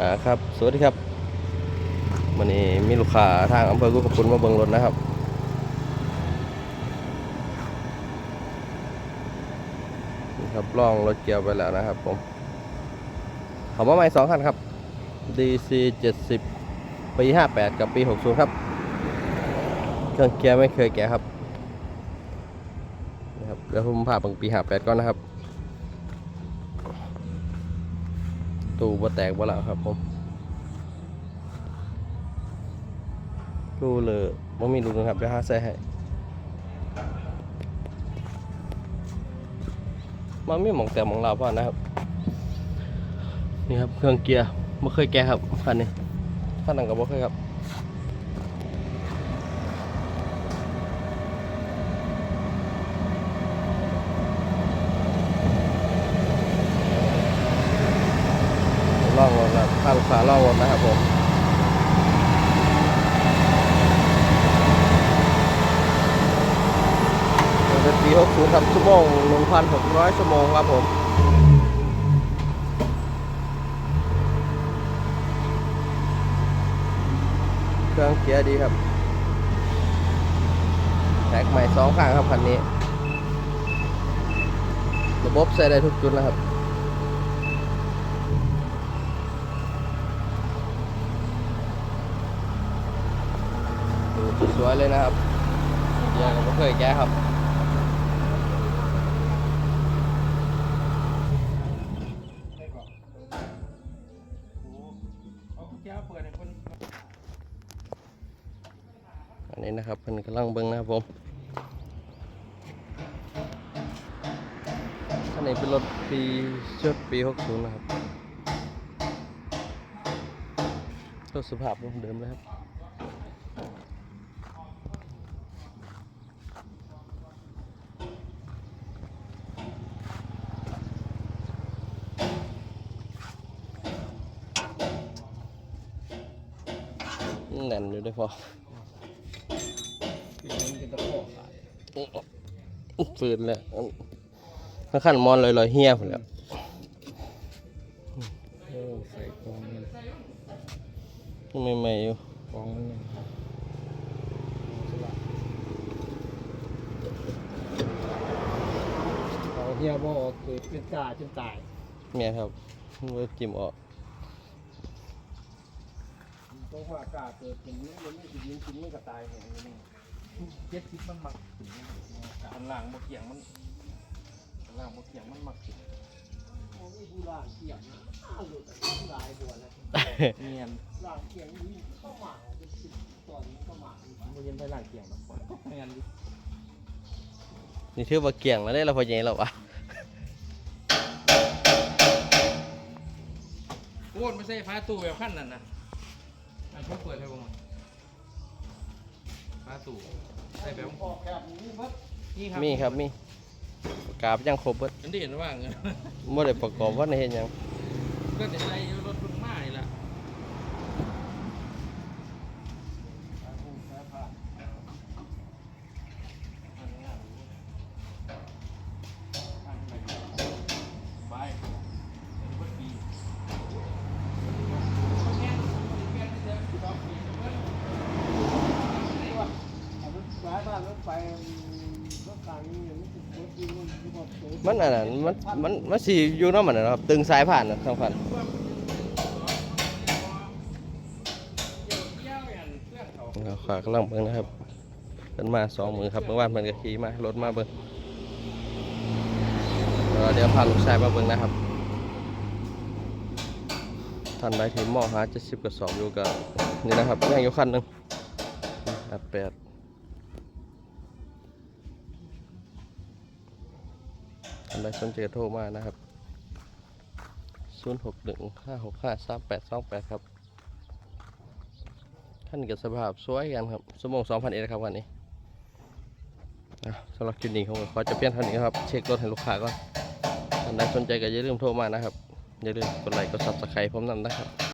อ่าครับ สวัสดีครับวันนี้มีลูกค้าทางอำเภอกุกกระปุนมาเบิ่งรถนะครับ นี่ครับล่องรถเกียวไปแล้วนะครับผมเขามาใหม่สองคันครับ DC 70 ปี 58 กับปี 60 ครับ เครื่องเกียร์ไม่เคยแกะครับนะครับเดี๋ยวผมพาบังปี 58 ก่อนนะครับ ตู้บ่แตกบ่แล้วครับผมรูเลยบ่มีรูนะครับเดี๋ยวหาใส่ให้มันมีหมองแต่หมองเราพ่อนะครับ นี่ครับเครื่องเกียร์ไม่เคยแกะครับคันนี้คันนั้นก็บ่เคยครับ ล่องรถนะพาลูกค้าล่องรถนะครับผมเป็นปี60ครับชั่วโมง1,600ชั่วโมงครับผมเครื่องเกียร์ดีครับแท็กใหม่สองข้างครับคันนี้ ระบบใส่ได้ทุกจุดแล้วครับ วยเลยนะครับเยร์ก็ไม่เคยแก้ครับอันนี้นะครับเพิ่นกำลังเบิ่งนะครับผมอันนี้เป็นรถปีชุดปี 60 นะครับรถสภาพเดิมเลยครับ แน่นอยู่ด้วยพอฟืนแล้วข้างขันมอนลอยๆเฮียผมแล้วโอ้ใส่กองมันไม่ไม่ๆอยู่กองมันเนี่ยเอาเฮียบ่ออกเกิดเป็นกาจนตายเมียครับเวิร์จิมออก ต้องว่ากาเกิดเป็นนี้มันไม่สิยิงกินมันก็ตายแห่งนี้เจ็ดทิศมันมักถึงอันล่างบ่เกี่ยงมันอันล่างบ่เกี่ยงมันมักถึงโอ้ยผู้ล่างเกี่ยงอ้าวหลุดลายบัวแล้วเนียนล่างเกี่ยงนี่เข้าหมากเป็นสิบตอนนี้เข้าหมากมันยังไปล่างเกี่ยงหรอกเนียนดินี่ถือว่าเกี่ยงแล้วได้เราพอใหญ่แล้ววะโอ้ยไม่ใช่ฟ้าตู้แบบขั้นนั้นนะ อันเขาเปิดให้ผมฟ้าตู้ใส่แบบออกแบบนี้มั้งนี่ครับมีครับมีกราบยังครบเบิดฉันได้เห็นว่าเงินบ่ได้ประกอบว่าในเห็นหยังก็จะใช้รถเพุ่งมาอีกละ ไปเบิดปี รถไฟบ้านรถไฟรถกลางนี่ยังไมันอกโตมันนั้นมันมันมันสิอยู่นำมันนนะครับ ตึงสายผ่านนะทางผ่านเกี่ยวอย่างเครื่องเขาเราขากำลังเบิ่งนะครับเพิ่นมาสองมือครับเมื่อวานเพิ่นก็ขี่มารถมาเบิ่งเดี๋ยวพาลูกชายมาเบิ่งนะครับท่านใดที่มอหา70กระสอบอยู่ก็นี่นะครับยังอยู่คันหนึงอะแปด ท่านใดสนใจโทรมานะครับ 0 6 1 5 6 5 3 8 2 8 ครับ ท่านกับสภาพสวยกันครับสมอง2,000เอ็ครับวันนี้สำหรับคลิปนี้ผมขอจะเปลี่ยนเท่านี้ครับ เช็ครถให้ลูกค้าก่อนท่านใดสนใจก็อย่าลืมโทรมานะครับ อย่าลืมกดไลค์กด subscribe ผมนำนะครับ